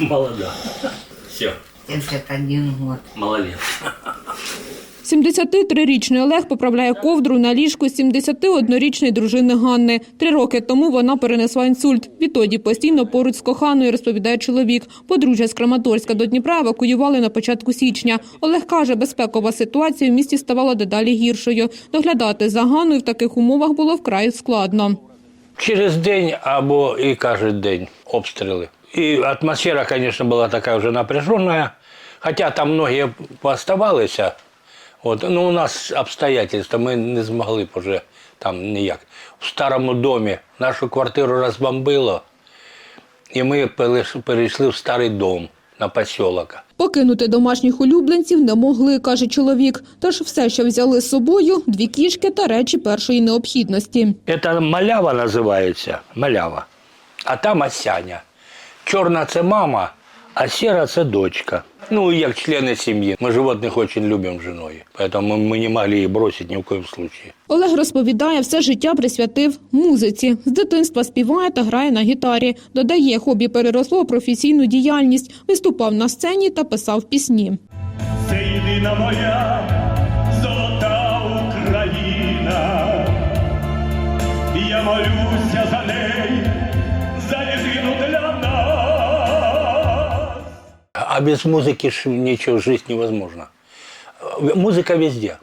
Молода. Все, 71 год. молодец. 73-річний Олег поправляє ковдру на ліжку 71-річної дружини Ганни. Три роки тому вона перенесла інсульт. Відтоді постійно поруч з коханою, розповідає чоловік. Подружжя з Краматорська до Дніпра евакуювали на початку січня. Олег каже, безпекова ситуація в місті ставала дедалі гіршою. Доглядати за Ганною в таких умовах було вкрай складно. Через день або і кожен день обстріли. І атмосфера, звісно, була така вже напряжена, хоча там многі пооставалися. От, ну, у нас обстоятельства, ми не змогли б вже там ніяк. В старому домі нашу квартиру розбомбило, і ми перейшли в старий дом на посілок. Покинути домашніх улюбленців не могли, каже чоловік. Тож все, що взяли з собою – дві кішки та речі першої необхідності. Це малява називається, малява. А там Асяня. Чорна це мама, а сіра це дочка. Ну, як члени сім'ї. Ми животних дуже любимо з жіною. Тому ми не могли її бросити ні в коєму случае. Олег розповідає, все життя присвятив музиці. З дитинства співає та грає на гітарі. Додає, хобі переросло у професійну діяльність. Виступав на сцені та писав пісні. Це єдина моя золота Україна. Я молюся за неї, А без музыки ж ничего, жизнь невозможна. Музыка везде.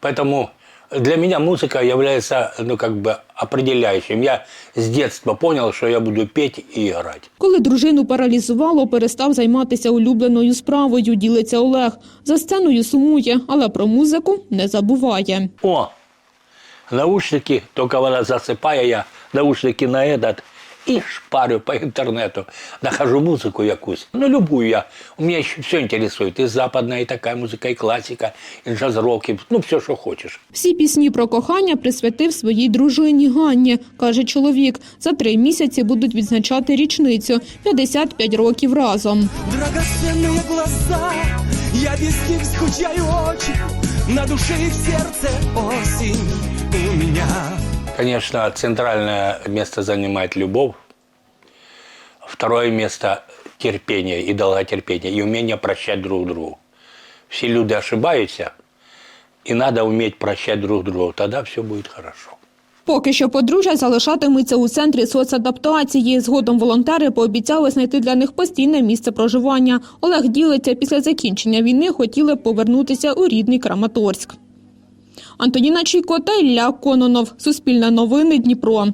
Поэтому для меня музыка является, ну, как бы определяющим. Я с детства понял, что я буду петь и играть. Коли дружину паралізувало, перестав займатися улюбленою справою, ділиться Олег. За сценою сумує, але про музику не забуває. О, наушники, только она засыпая, я наушники на этот и шпарю по интернету. Нахожу музыку якусь. Ну, любую я. У меня еще все интересует. И западная, и такая музыка, и классика, и джаз-рок, и, ну, все, что хочешь. Всі пісні про кохання присвятив своїй дружині Ганні, каже чоловік. За три місяці будуть відзначати річницю – 55 років разом. Драгоценные глаза, я без них скучаю очень, на душе и в сердце осень у меня. Конечно, центральное место занимает любовь. Второе место – терпение и долготерпение, и умение прощать друг другу. Все люди ошибаются, и надо уметь прощать друг друга, тогда все будет хорошо. Поки що подружжя залишатиметься у центрі соцадаптації. Згодом волонтери пообіцяли знайти для них постійне місце проживання. Олег ділиться, після закінчення війни хотіли б повернутися у рідний Краматорськ. Антоніна Чійко та Ілля Кононов. Суспільне новини Дніпро.